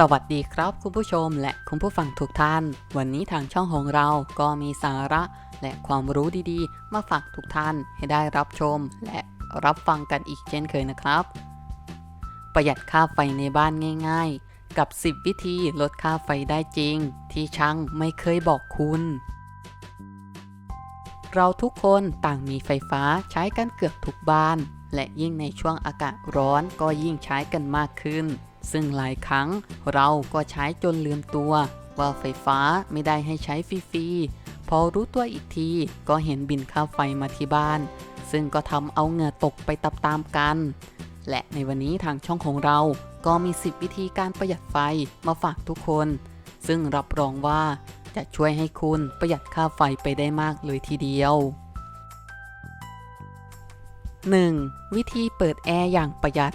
สวัสดีครับคุณผู้ชมและคุณผู้ฟังทุกท่าน วันนี้ทางช่องของเราก็มีสาระและความรู้ดีๆ มาฝากทุกท่านให้ได้รับชม และรับฟังกันอีกเช่นเคยนะครับ ประหยัดค่าไฟในบ้านง่าย ๆ กับ 10 วิธีลดค่าไฟได้จริง ที่ช่างไม่เคยบอกคุณ เราทุกคนต่างมีไฟฟ้าใช้กันเกือบทุกบ้าน และยิ่งในช่วงอากาศร้อนก็ยิ่งใช้กันมากขึ้น ซึ่งหลายครั้งเราก็ใช้จนลืมตัว ว่าไฟฟ้าไม่ได้ให้ใช้ฟรีๆพอรู้ตัวอีกทีก็เห็นบินค่าไฟมาที่บ้าน ซึ่งก็ทำเอาเหงื่อตกไปตามๆกัน และในวันนี้ทางช่องของเราก็มี 10 วิธีการประหยัดไฟมาฝากทุกคน ซึ่งรับรองว่าจะช่วยให้คุณประหยัดค่าไฟไปได้มากเลยทีเดียว 1. วิธีเปิดแอร์อย่างประหยัด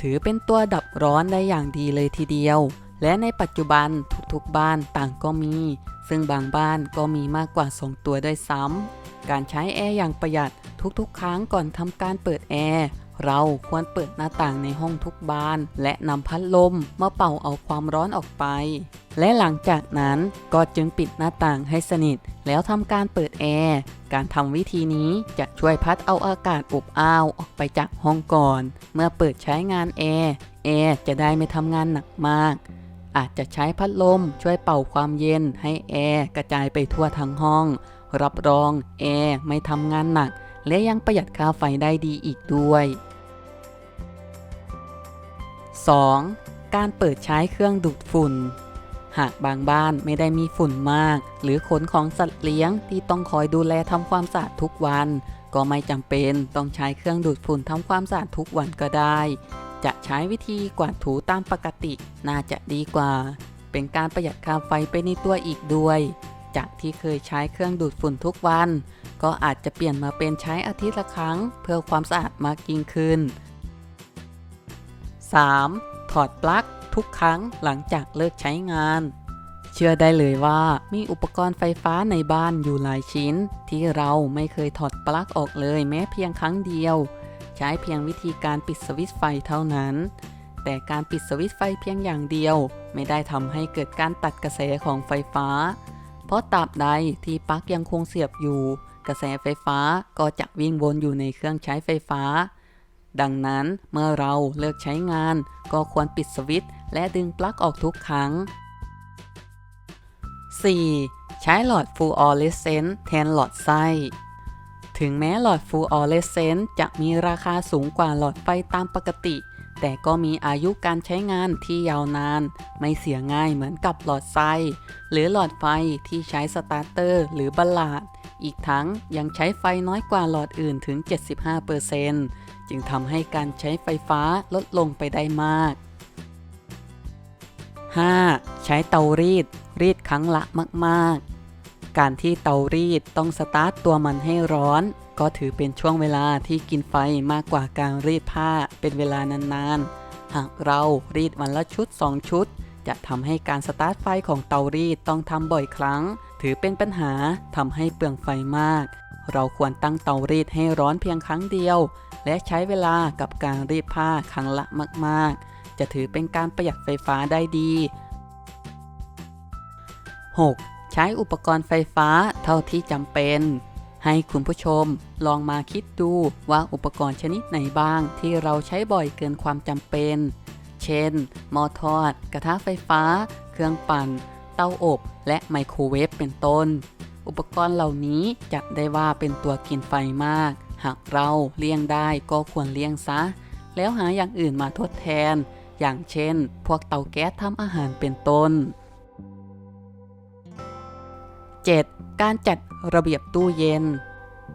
ถือเป็นตัวดับร้อนได้อย่างดีเลยทีเดียว และในปัจจุบันทุกๆบ้านต่างก็มี ซึ่งบางบ้านก็มีมากกว่า 2 ตัวด้วยซ้ำการใช้แอร์อย่างประหยัดทุกๆ ครั้งก่อนทำการเปิดแอร์เราควรเปิดหน้าต่างในห้องทุกบาน และนำพัดลมมาเป่าเอาความร้อนออกไป และหลังจากนั้นก็จึงปิดหน้าต่างให้สนิท แล้วทำการเปิดแอร์ การทำวิธีนี้จะช่วยพัดเอาอากาศอบอ้าวออกไปจากห้องก่อน เมื่อเปิดใช้งานแอร์แอร์จะได้ไม่ทำงานหนักมาก อาจจะใช้พัดลมช่วยเป่าความเย็นให้แอร์กระจายไปทั่วทั้งห้อง รับรองแอร์ไม่ทำงานหนัก และยังประหยัดค่าไฟได้ดีอีกด้วย 2. การเปิดใช้เครื่องดูดฝุ่น หากบางบ้านไม่ได้มีฝุ่นมาก หรือขนของสัตว์เลี้ยงที่ต้องคอยดูแลทำความสะอาดทุกวัน ก็ไม่จำเป็นต้องใช้เครื่องดูดฝุ่นทำความสะอาดทุกวันก็ได้ จะใช้วิธีกวาดถูตามปกติน่าจะดีกว่า เป็นการประหยัดค่าไฟไปในตัวอีกด้วย จากที่เคยใช้เครื่องดูดฝุ่นทุกวัน ก็อาจจะเปลี่ยนมาเป็นใช้อาทิตย์ละครั้ง เพื่อความสะอาดมากยิ่งขึ้น 3. ถอดปลั๊ก ทุกครั้งหลังจากเลิกใช้งาน เชื่อได้เลยว่ามีอุปกรณ์ไฟฟ้าในบ้านอยู่หลายชิ้น ที่เราไม่เคยถอดปลั๊กออกเลยแม้เพียงครั้งเดียว ใช้เพียงวิธีการปิดสวิตช์ไฟเท่านั้น แต่การปิดสวิตช์ไฟเพียงอย่างเดียว ไม่ได้ทำให้เกิดการตัดกระแสของไฟฟ้า เพราะตราบใดที่ปลั๊กยังคงเสียบอยู่ กระแสไฟฟ้าก็จะวิ่งวนอยู่ในเครื่องใช้ไฟฟ้า ดังนั้นเมื่อเราเลิกใช้งาน ก็ควรปิดสวิตช์และดึงปลั๊กออกทุกครั้ง 4. ใช้หลอดฟลูออเรสเซนต์แทนหลอดไส้ ถึงแม้หลอดฟลูออเรสเซนต์จะมีราคาสูงกว่าหลอดไฟตามปกติ แต่ก็มีอายุการใช้งานที่ยาวนาน ไม่เสียง่ายเหมือนกับหลอดไส้ หรือหลอดไฟที่ใช้สตาร์เตอร์หรือบัลลาด อีกทั้งยังใช้ไฟน้อยกว่าหลอดอื่นถึง 75% จึงทำให้การใช้ไฟฟ้าลดลงไปได้มาก 5. ใช้เตารีด รีดครั้งละมาก ๆ การที่เตารีดต้องสตาร์ตตัวมันให้ร้อน ก็ถือเป็นช่วงเวลาที่กินไฟมากกว่าการรีดผ้าเป็นเวลานานๆ หากเรารีดวันละชุด 2 ชุด จะทำให้การสตาร์ทไฟของเตารีดต้องทำบ่อยครั้ง ถือเป็นปัญหาทำให้เปลืองไฟมาก เราควรตั้งเตารีดให้ร้อนเพียงครั้งเดียว และใช้เวลากับการรีดผ้าครั้งละมาก ๆ จะถือเป็นการประหยัดไฟฟ้าได้ดี 6. ใช้อุปกรณ์ไฟฟ้าเท่าที่จำเป็น ให้คุณผู้ชมลองมาคิดดูว่าอุปกรณ์ชนิดไหนบ้างที่เราใช้บ่อยเกินความจำเป็น เช่นหม้อทอด กระทะไฟฟ้า เครื่องปั่น เตาอบ และไมโครเวฟเป็นต้น อุปกรณ์เหล่านี้จัดได้ว่าเป็นตัวกินไฟมาก หากเราเลี่ยงได้ก็ควรเลี่ยงซะ แล้วหาอย่างอื่นมาทดแทน อย่างเช่น พวกเตาแก๊สทำอาหารเป็นต้น 7. การจัดระเบียบตู้เย็น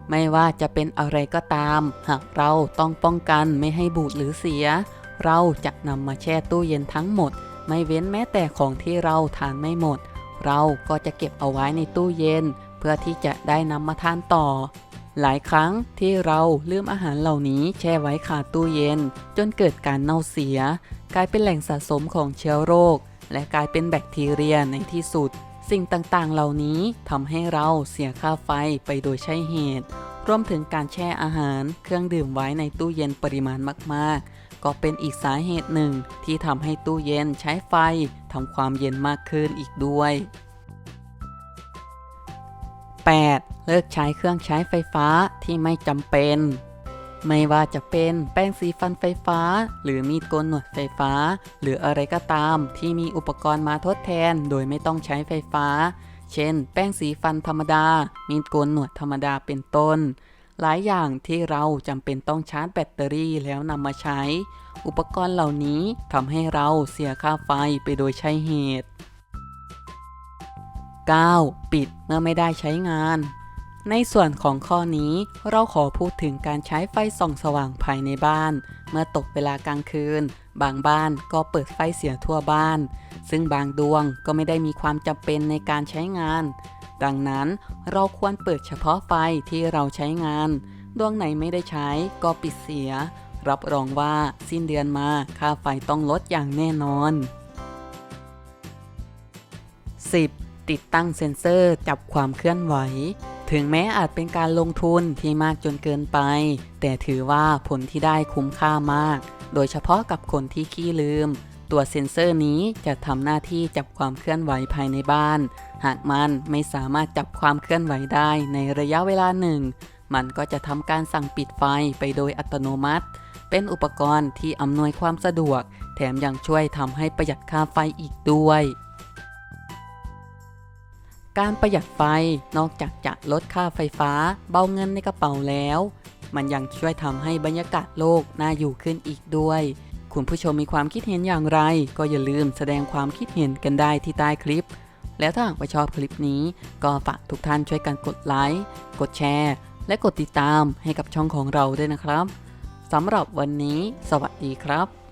ไม่ว่าจะเป็นอะไรก็ตาม หากเราต้องป้องกันไม่ให้บูดหรือเสีย เราจะนำมาแช่ตู้เย็นทั้งหมด ไม่เว้นแม้แต่ของที่เราทานไม่หมด เราก็จะเก็บเอาไว้ในตู้เย็น เพื่อที่จะได้นำมาทานต่อ หลายครั้งที่เราลืมอาหารเหล่านี้แช่ไว้คาตู้เย็น จนเกิดการเน่าเสีย กลายเป็นแหล่งสะสมของเชื้อโรค และกลายเป็นแบคทีเรียในที่สุด สิ่งต่างๆ เหล่านี้ทำให้เราเสียค่าไฟไปโดยใช่เหตุรวมถึงการแช่อาหารเครื่องดื่มไว้ในตู้เย็นปริมาณมากๆ ก็เป็นอีกสาเหตุหนึ่ง ที่ทำให้ตู้เย็นใช้ไฟทำความเย็นมากขึ้นอีกด้วย 8. เลิกใช้เครื่องใช้ไฟฟ้าที่ไม่จำเป็น ไม่ว่าจะเป็นแป้งสีฟันไฟฟ้า หรือมีดโกนหนวดไฟฟ้า หรืออะไรก็ตามที่มีอุปกรณ์มาทดแทนโดยไม่ต้องใช้ไฟฟ้า เช่น แป้งสีฟันธรรมดา มีดโกนหนวดธรรมดาเป็นต้น หลายอย่างที่เราจำเป็นต้องชาร์จแบตเตอรี่แล้วนำมาใช้ อุปกรณ์เหล่านี้ทำให้เราเสียค่าไฟไปโดยใช่เหตุ 9. ปิดเมื่อไม่ได้ใช้งาน ในส่วนของข้อนี้เราขอพูดถึงการใช้ไฟส่องสว่างภายในบ้าน เมื่อตกเวลากลางคืน บางบ้านก็เปิดไฟเสียทั่วบ้าน ซึ่งบางดวงก็ไม่ได้มีความจำเป็นในการใช้งาน ดังนั้นเราควรเปิดเฉพาะไฟที่เราใช้งาน ดวงไหนไม่ได้ใช้ก็ปิดเสีย รับรองว่าสิ้นเดือนมาค่าไฟต้องลดอย่างแน่นอน 10. ติดตั้งเซ็นเซอร์จับความเคลื่อนไหว ถึงแม้อาจเป็นการลงทุนที่มากจนเกินไป แต่ถือว่าผลที่ได้คุ้มค่ามาก โดยเฉพาะกับคนที่ขี้ลืม ตัวเซ็นเซอร์นี้จะทำหน้าที่จับความเคลื่อนไหวภายในบ้าน หากมันไม่สามารถจับความเคลื่อนไหวได้ในระยะเวลาหนึ่ง มันก็จะทำการสั่งปิดไฟไปโดยอัตโนมัติ เป็นอุปกรณ์ที่อำนวยความสะดวก แถมยังช่วยทำให้ประหยัดค่าไฟอีกด้วยการประหยัดไฟนอกจากจะลดค่าไฟฟ้า เบาเงินในกระเป๋าแล้ว มันยังช่วยทำให้บรรยากาศโลกน่าอยู่ขึ้นอีกด้วย คุณผู้ชมมีความคิดเห็นอย่างไร ก็อย่าลืมแสดงความคิดเห็นกันได้ที่ใต้คลิป แล้วถ้าหากว่าชอบคลิปนี้ ก็ฝากทุกท่านช่วยกันกดไลค์ กดแชร์ และกดติดตามให้กับช่องของเราด้วยนะครับสำหรับวันนี้ สวัสดีครับ